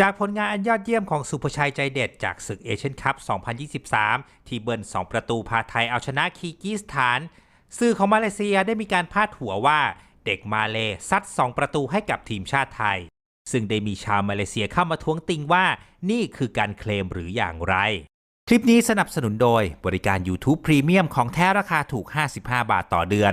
จากผลงานอันยอดเยี่ยมของสุภชัยใจเด็ดจากศึกเอเชียนคัพ 2023 ที่เบิร์น2 ประตูพาไทยเอาชนะคีกิสถาน สื่อของมาเลเซียได้มีการพาดหัวว่า เด็กมาเลซัด 2 ประตูให้กับทีมชาติไทย ซึ่งได้มีชาวมาเลเซียเข้ามาท้วงติงว่า นี่คือการเคลมหรืออย่างไร คลิปนี้สนับสนุนโดยบริการ YouTube Premium ของแท้ราคาถูก 55 บาทต่อเดือน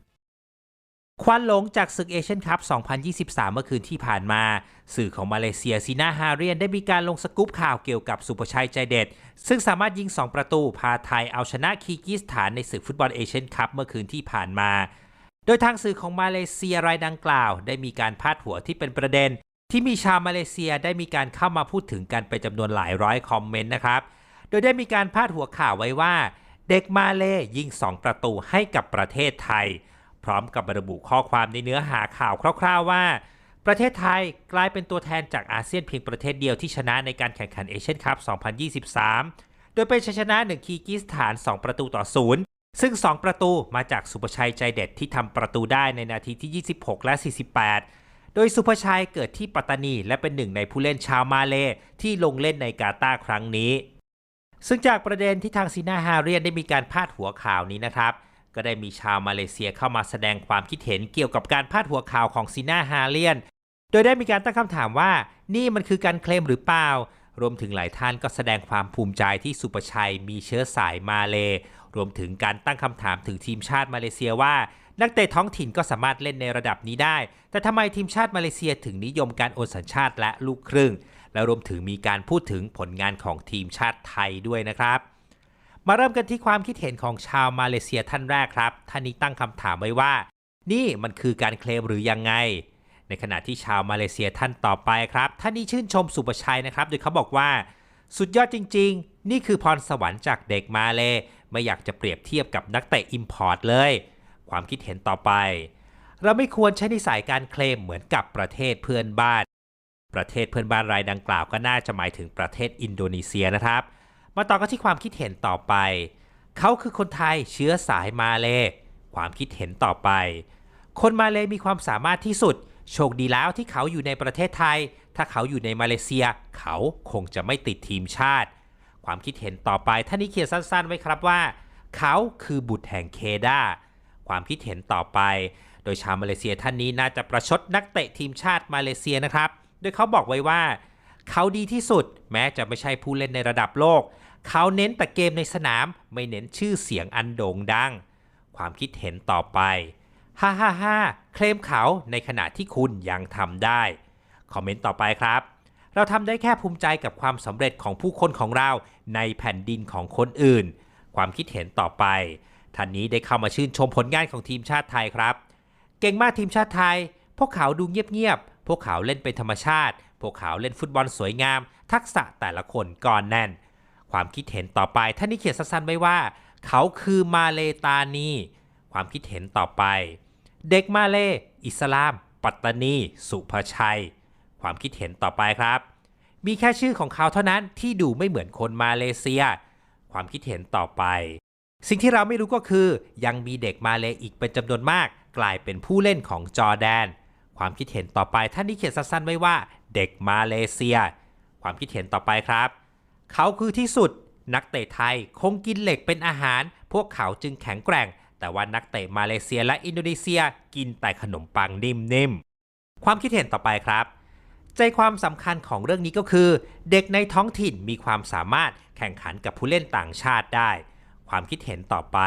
ควันหลงจากศึกเอเชียนคัพ 2023 เมื่อคืนที่ผ่านมา สื่อของมาเลเซียซีนาฮาเรียนได้มีการลงสกู๊ปข่าวเกี่ยวกับสุภชัยใจเด็ด ซึ่งสามารถยิง 2 ประตูพาไทยเอาชนะคีกิสถานในศึกฟุตบอลเอเชียนคัพเมื่อคืนที่ผ่านมา โดยทางสื่อของมาเลเซียรายดังกล่าว ได้มีการพาดหัวที่เป็นประเด็น ที่มีชาวมาเลเซียได้มีการเข้ามาพูดถึงกันไปจำนวนหลายร้อยคอมเมนต์นะครับ โดยได้มีการพาดหัวข่าวไว้ว่า เด็กมาเลยิง 2 ประตูให้กับประเทศไทย พร้อมกับระบุข้อความในเนื้อหาข่าวคร่าว ๆว่า ประเทศไทยกลายเป็นตัวแทนจากอาเซียนเพียงประเทศเดียวที่ชนะในการแข่งขันเอเชียนคัพ 2023 โดยเป็นชัยชนะหนึ่งคีกิสถาน 2 ประตูต่อศูนย์ซึ่ง 2 ประตูมาจากสุภชัยใจเด็ดที่ทำประตูได้ในนาทีที่ 26 และ 48 โดยสุภชัยเกิดที่ปัตตานี และเป็นหนึ่งในผู้เล่นชาวมาเลที่ลงเล่นในกาตาร์ครั้งนี้ ซึ่งจากประเด็นที่ทางซีนาฮาเรียนได้มีการพาดหัวข่าวนี้นะครับ ก็ได้มีชาวมาเลเซียเข้ามาแสดงความคิดเห็นเกี่ยวกับการพาดหัวข่าวของซีนาฮาเรียน โดยได้มีการตั้งคำถามว่า นี่มันคือการเคลมหรือเปล่า รวมถึงหลายท่านก็แสดงความภูมิใจที่สุประชัยมีเชื้อสายมาเล รวมถึงการตั้งคำถามถึงทีมชาติมาเลเซียว่า นักเตะท้องถิ่นก็สามารถเล่นในระดับนี้ได้ แต่ทำไมทีมชาติมาเลเซียถึงนิยมการโอนสัญชาติและลูกครึ่ง และรวมถึงมีการพูดถึงผลงานของทีมชาติไทยด้วยนะครับ มาเริ่มกันที่ความคิดเห็นของชาวมาเลเซียท่านแรกครับ ท่านนี้ตั้งคำถามไว้ว่า นี่มันคือการเคลมหรือยังไง ในขณะที่ชาวมาเลเซียท่านต่อไปครับ ท่านนี้ชื่นชมสุประชัยนะครับ โดยเขาบอกว่า สุดยอดจริง ๆ นี่คือพรสวรรค์จากเด็กมาเล ไม่อยากจะเปรียบเทียบกับนักเตะอิมพอร์ตเลย ความคิดเห็นต่อไป เราไม่ควรใช้นิสัยการเคลมเหมือนกับประเทศเพื่อนบ้าน ประเทศเพื่อนบ้านรายดังกล่าวก็น่าจะหมายถึงประเทศอินโดนีเซียนะครับ มาต่อกันที่ความคิดเห็นต่อไป เขาคือคนไทยเชื้อสายมาเล ความคิดเห็นต่อไป คนมาเลมีความสามารถที่สุด โชคดีแล้วที่เขาอยู่ในประเทศไทย ถ้าเขาอยู่ในมาเลเซีย เขาคงจะไม่ติดทีมชาติ ความคิดเห็นต่อไปท่านนี้เขียนสั้น ๆ ไว้ครับว่า เขาคือบุตรแห่งเคดาความคิดเห็นต่อไป โดยชาวมาเลเซียท่านนี้น่าจะประชดนักเตะทีมชาติมาเลเซียนะครับ โดยเขาบอกไว้ว่า เขาดีที่สุด แม้จะไม่ใช่ผู้เล่นในระดับโลก เขาเน้นแต่เกมในสนามไม่เน้นชื่อเสียงอันโด่งดัง ความคิดเห็นต่อไปฮ่าฮ่าฮ่าเคลมเขาในขณะที่คุณยังทำได้ คอมเมนต์ต่อไปครับ เราทำได้แค่ภูมิใจกับความสำเร็จของผู้คนของเราในแผ่นดินของคนอื่น ความคิดเห็นต่อไปท่านนี้ได้เข้ามาชื่นชมผลงานของทีมชาติไทยครับ เก่งมากทีมชาติไทย พวกเขาดูเงียบ พวกเขาเล่นเป็นธรรมชาติ พวกเขาเล่นฟุตบอลสวยงาม ทักษะแต่ละคนก่อนแน่น ความคิดเห็นต่อไปท่านนี้เขียนสั้นๆไว้ว่า เขาคือมาเลตานี ความคิดเห็นต่อไป เด็กมาเล อิสลาม ปัตตานี สุภชัย ความคิดเห็นต่อไปครับ มีแค่ชื่อของเขาเท่านั้นที่ดูไม่เหมือนคนมาเลเซีย ความคิดเห็นต่อไป สิ่งที่เราไม่รู้ก็คือ ยังมีเด็กมาเลอีกเป็นจำนวนมาก กลายเป็นผู้เล่นของจอร์แดน ความคิดเห็นต่อไปท่านนี้เขียนสั้นๆไว้ว่า เด็กมาเลเซีย ความคิดเห็นต่อไปครับ เขาคือที่สุดนักเตะไทยคงกินเหล็กเป็นอาหาร พวกเขาจึงแข็งแกร่ง แต่ว่านักเตะมาเลเซียและอินโดนีเซียกินแต่ขนมปังนิ่มๆ ความคิดเห็นต่อไปครับ ใจความสำคัญของเรื่องนี้ก็คือ เด็กในท้องถิ่นมีความสามารถแข่งขันกับผู้เล่นต่างชาติได้ ความคิดเห็นต่อไป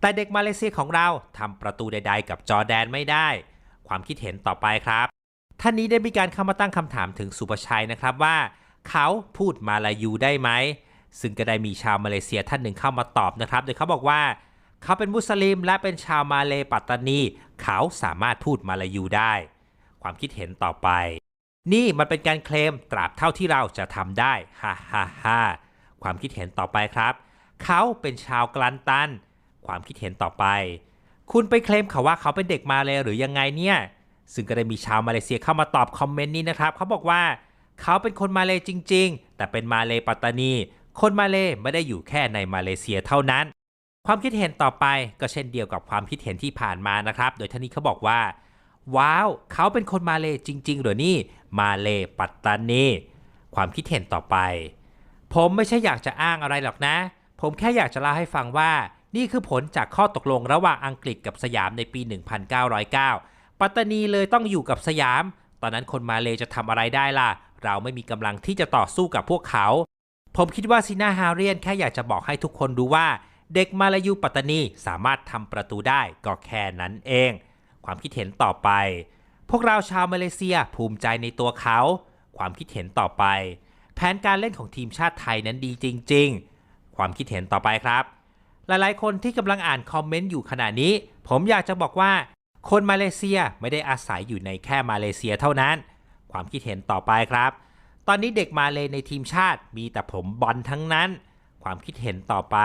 แต่เด็กมาเลเซียของเราทำประตูใด ๆ กับจอร์แดนไม่ได้ ความคิดเห็นต่อไปครับ ท่านนี้ได้มีการเข้ามาตั้งคำถามถึงสุประชัยนะครับว่า เขาพูดมาลายูได้ไหม ซึ่งก็ได้มีชาวมาเลเซียท่านหนึ่งเข้ามาตอบนะครับ โดยเขาบอกว่า เขาเป็นมุสลิมและเป็นชาวมาเลปัตตานี เขาสามารถพูดมาลายูได้ ความคิดเห็นต่อไป นี่มันเป็นการเคลมตราบเท่าที่เราจะทำได้ฮ่าฮ่าฮ่าความคิดเห็นต่อไปครับ เขาเป็นชาวกลันตัน ความคิดเห็นต่อไป คุณไปเคลมเขาว่าเขาเป็นเด็กมาเลยหรือยังไงเนี่ย ซึ่งก็ได้มีชาวมาเลเซียเข้ามาตอบคอมเมนต์นี้นะครับ เขาบอกว่าเขาเป็นคนมาเลยจริง ๆ แต่เป็นมาเลยปัตตานี คนมาเลยไม่ได้อยู่แค่ในมาเลเซียเท่านั้น ความคิดเห็นต่อไปก็เช่นเดียวกับความคิดเห็นที่ผ่านมานะครับ โดยท่านนี้เขาบอกว่า ว้าว เขาเป็นคนมาเลยจริง ๆ หรือนี่ มาเลยปัตตานี ความคิดเห็นต่อไป ผมไม่ใช่อยากจะอ้างอะไรหรอกนะ ผมแค่อยากจะเล่าให้ฟังว่า นี่คือผลจากข้อตกลงระหว่างอังกฤษกับสยามในปี 1909 ปัตตานีเลยต้องอยู่กับสยาม ตอนนั้นคนมาเลจะทำอะไรได้ล่ะ เราไม่มีกำลังที่จะต่อสู้กับพวกเขา ผมคิดว่าซีนาฮาเรียนแค่อยากจะบอกให้ทุกคนดูว่า เด็กมาลายูปัตตานีสามารถทำประตูได้ก็แค่นั้นเอง ความคิดเห็นต่อไป พวกเราชาวมาเลเซียภูมิใจในตัวเขา ความคิดเห็นต่อไป แผนการเล่นของทีมชาติไทยนั้นดีจริง ๆ ความคิดเห็นต่อไปครับ หลายๆ คนที่กำลังอ่านคอมเมนต์อยู่ขณะนี้ ผมอยากจะบอกว่า คนมาเลเซียไม่ได้อาศัยอยู่ในแค่มาเลเซียเท่านั้น ความคิดเห็นต่อไปครับ ตอนนี้เด็กมาเลยในทีมชาติมีแต่ผมบอลทั้งนั้น ความคิดเห็นต่อไป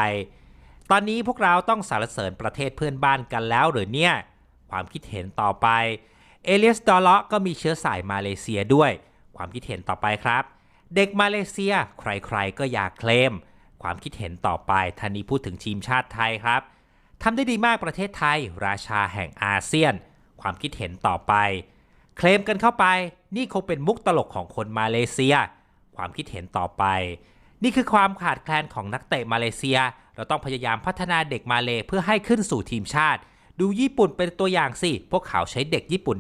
ตอนนี้พวกเราต้องสรรเสริญประเทศเพื่อนบ้านกันแล้วหรือเนี่ย ความคิดเห็นต่อไป เอเลียสดอลเลาะก็มีเชื้อสายมาเลเซียด้วย ความคิดเห็นต่อไปครับ เด็กมาเลเซีย ใครๆก็อยากเคลม ความคิดเห็นต่อไปท่านนี้พูดถึงทีมชาติไทยครับทำได้ดีมากประเทศไทย ราชาแห่งอาเซียน ความคิดเห็นต่อไป เคลมกันเข้าไป นี่คงเป็นมุกตลกของคนมาเลเซีย ความคิดเห็นต่อไป นี่คือความขาดแคลนของนักเตะมาเลเซีย เราต้องพยายามพัฒนาเด็กมาเลเพื่อให้ขึ้นสู่ทีมชาติ ดูญี่ปุ่นเป็นตัวอย่างสิ พวกเขาใช้เด็กญี่ปุ่น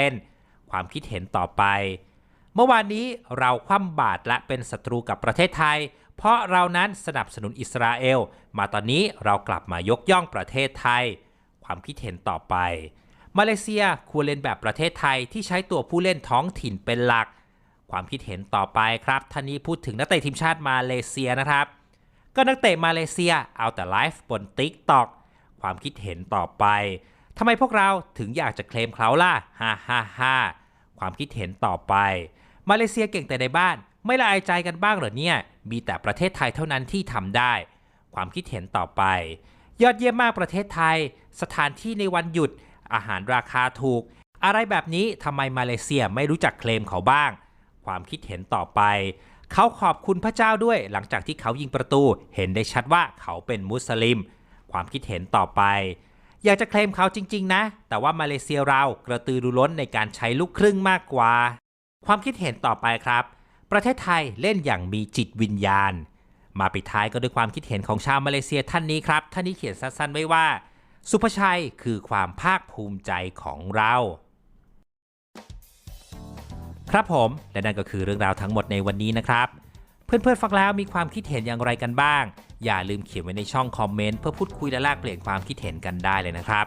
100%ความคิดเห็นต่อไป เมื่อวานนี้เราคว่ำบาตรและเป็นศัตรูกับประเทศไทย เพราะเรานั้นสนับสนุนอิสราเอล มาตอนนี้เรากลับมายกย่องประเทศไทย ความคิดเห็นต่อไป มาเลเซียควรเล่นแบบประเทศไทยที่ใช้ตัวผู้เล่นท้องถิ่นเป็นหลัก ความคิดเห็นต่อไปครับท่านนี้พูดถึงนักเตะทีมชาติมาเลเซียนะครับ ก็นักเตะมาเลเซียเอาแต่ไลฟ์บน t ิ k t o k ความคิดเห็นต่อไปทำไมพวกเราถึงอยากจะเคลมเขาล่ะฮ่าฮ่าฮ่าความคิดเห็นต่อไป มาเลเซียเก่งแต่ในบ้าน ไม่ละอายใจกันบ้างเหรอเนี่ย มีแต่ประเทศไทยเท่านั้นที่ทำได้ ความคิดเห็นต่อไป ยอดเยี่ยมมากประเทศไทย สถานที่ในวันหยุด อาหารราคาถูก อะไรแบบนี้ทำไมมาเลเซียไม่รู้จักเคลมเขาบ้าง ความคิดเห็นต่อไป เขาขอบคุณพระเจ้าด้วย หลังจากที่เขายิงประตู เห็นได้ชัดว่าเขาเป็นมุสลิม ความคิดเห็นต่อไป อยากจะเคลมเขาจริง ๆ นะ แต่ว่ามาเลเซียเรากระตือรือร้นในการใช้ลูกครึ่งมากกว่า ความคิดเห็นต่อไปครับ ประเทศไทยเล่นอย่างมีจิตวิญญาณ มาปิดท้ายก็ด้วยความคิดเห็นของชาวมาเลเซียท่านนี้ครับ ท่านนี้เขียนสั้นๆไว้ว่า สุภชัยคือความภาคภูมิใจของเรา ครับผมและนั่นก็คือเรื่องราวทั้งหมดในวันนี้นะครับ เพื่อนๆฟังแล้วมีความคิดเห็นอย่างไรกันบ้าง อย่าลืมเขียนไว้ในช่องคอมเมนต์เพื่อพูดคุยและแลกเปลี่ยนความคิดเห็นกันได้เลยนะครับ